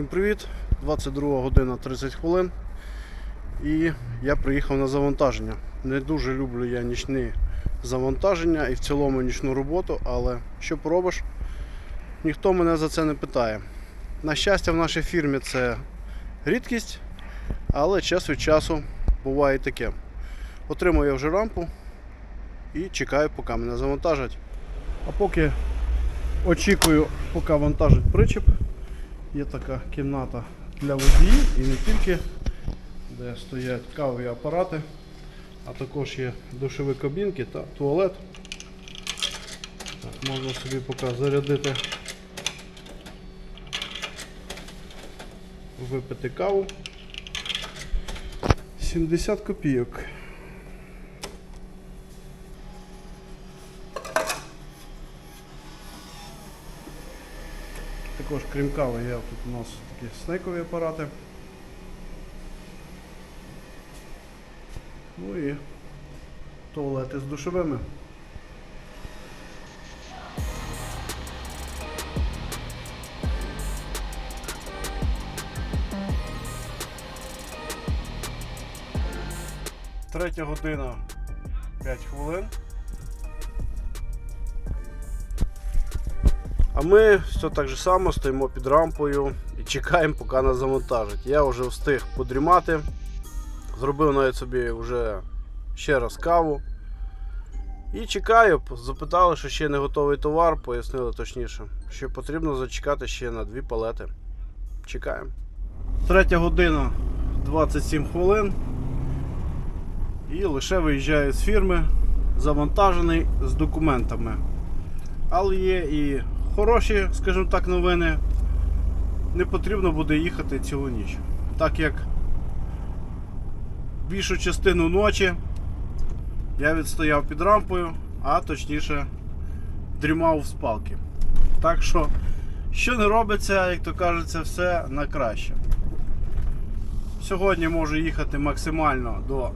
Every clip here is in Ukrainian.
Всім привіт! 22 година 30 хвилин. І я приїхав на завантаження. Не дуже люблю я нічні завантаження і в цілому нічну роботу, але що поробиш, ніхто мене за це не питає. На щастя, в нашій фірмі це рідкість, але час від часу буває таке. Отримую я вже рампу і чекаю, поки мене завантажать. А поки очікую, поки вантажить причіп. Є така кімната для водіїв і не тільки, де стоять кавові апарати, а також є душові кабінки та туалет. Так, можна собі поки зарядити, випити каву. 70 копійок. Також крім кави є тут у нас такі снекові апарати. Ну і туалети з душовими. Третя година 5 хвилин. А ми все так же само стоїмо під рампою і чекаємо, поки нас завантажать. Я вже встиг подрімати. Зробив навіть собі вже ще раз каву. І чекаю, запитали, що ще не готовий товар, пояснили точніше, що потрібно зачекати ще на дві палети. Чекаємо. Третя година 27 хвилин. І лише виїжджаю з фірми, завантажений з документами. Але є і хороші, скажімо так, новини. Не потрібно буде їхати цілу ніч. Так як більшу частину ночі я відстояв під рампою, а точніше дрімав в спалки. Так що, що не робиться, як то кажеться, все на краще. Сьогодні можу їхати максимально до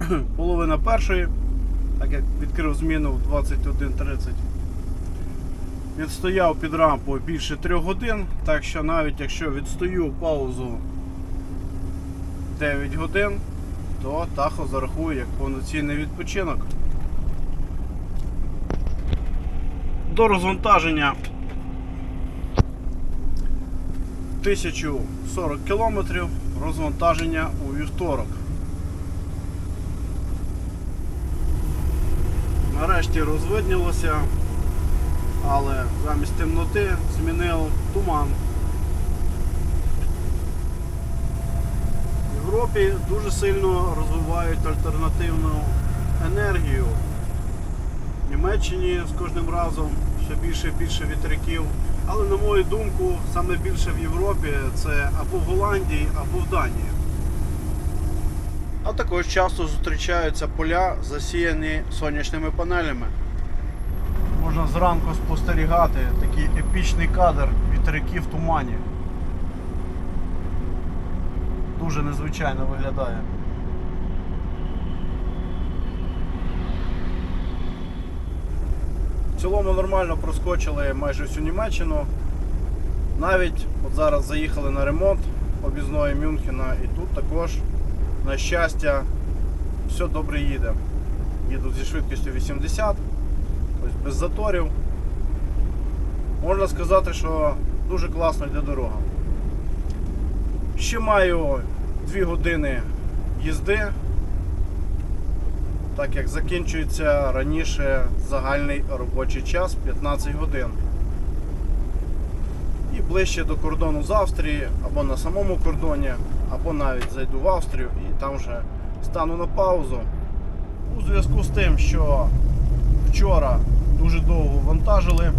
половини першої, так як відкрив зміну в 21.30. Відстояв під рампою більше 3 годин, так що навіть якщо відстою паузу 9 годин, то тахо зарахує як повноцінний відпочинок. До розвантаження 1040 кілометрів, розвантаження у вівторок. Нарешті розвиднілося але замість темноти змінив туман. В Європі дуже сильно розвивають альтернативну енергію. В Німеччині з кожним разом все більше і більше вітряків. Але на мою думку, саме більше в Європі це або в Голландії, або в Данії. А також часто зустрічаються поля, засіяні сонячними панелями можна зранку спостерігати такий епічний кадр вітряків в тумані. Дуже незвичайно виглядає. В цілому нормально проскочили майже всю Німеччину. Навіть от зараз заїхали на ремонт об'їзної Мюнхена і тут також, на щастя, все добре їде. Їдуть зі швидкістю 80 ось без заторів. Можна сказати, що дуже класно йде дорога. Ще маю 2 години їзди, так як закінчується раніше загальний робочий час 15 годин. І ближче до кордону з Австрії, або на самому кордоні, або навіть зайду в Австрію і там вже стану на паузу. У зв'язку з тим, що вчора дуже довго вантажили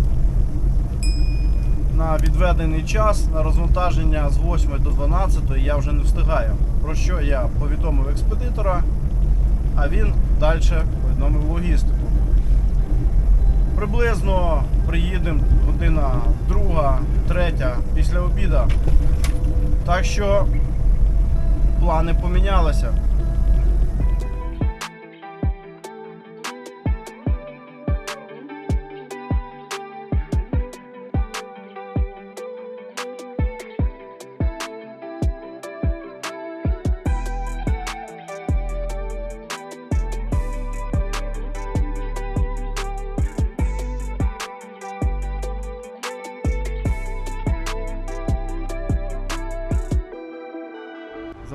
на відведений час на розвантаження з 8 до 12 я вже не встигаю. Про що я повідомив експедитора, а він далі повідомив логістику. Приблизно приїдемо година друга, третя після обіду. Так що плани помінялися.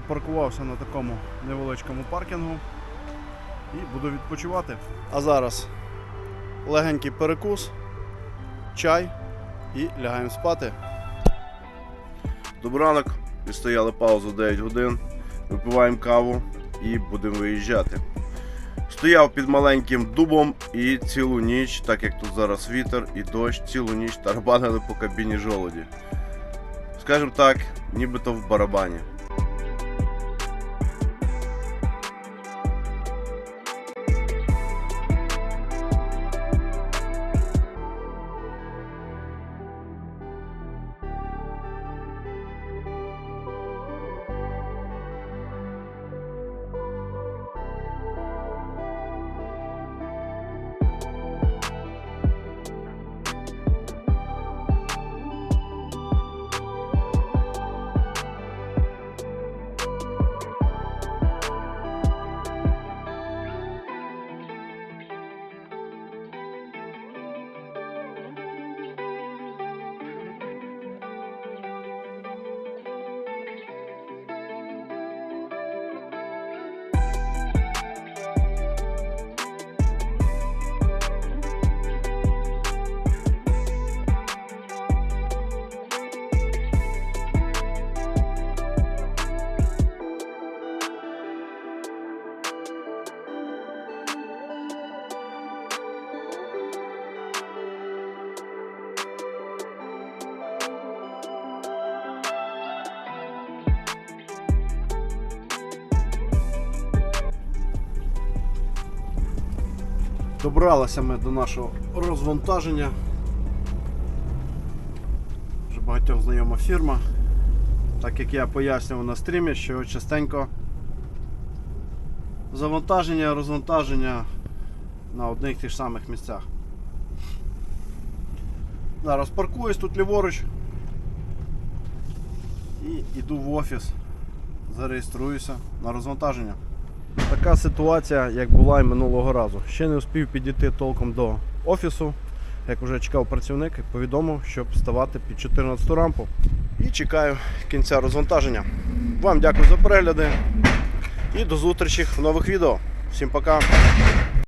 Припаркувався на такому невеличкому паркінгу і буду відпочивати. А зараз легенький перекус, чай і лягаємо спати. Добранок, відстояли паузу 9 годин, випиваємо каву і будемо виїжджати. Стояв під маленьким дубом і цілу ніч, так як тут зараз вітер і дощ, цілу ніч тарабанили по кабіні жолоді. Скажем так, нібито в барабані. Добралися ми до нашого розвантаження. Вже багатьом знайома фірма. Так як я пояснював на стрімі, що частенько завантаження, розвантаження на одних тих самих місцях. Зараз паркуюсь тут ліворуч і йду в офіс, зареєструюся на розвантаження. Така ситуація, як була і минулого разу. Ще не успів підійти толком до офісу. Як вже чекав працівник, повідомив, щоб ставати під 14 рампу. І чекаю кінця розвантаження. Вам дякую за перегляди і до зустрічі в нових відео. Всім пока!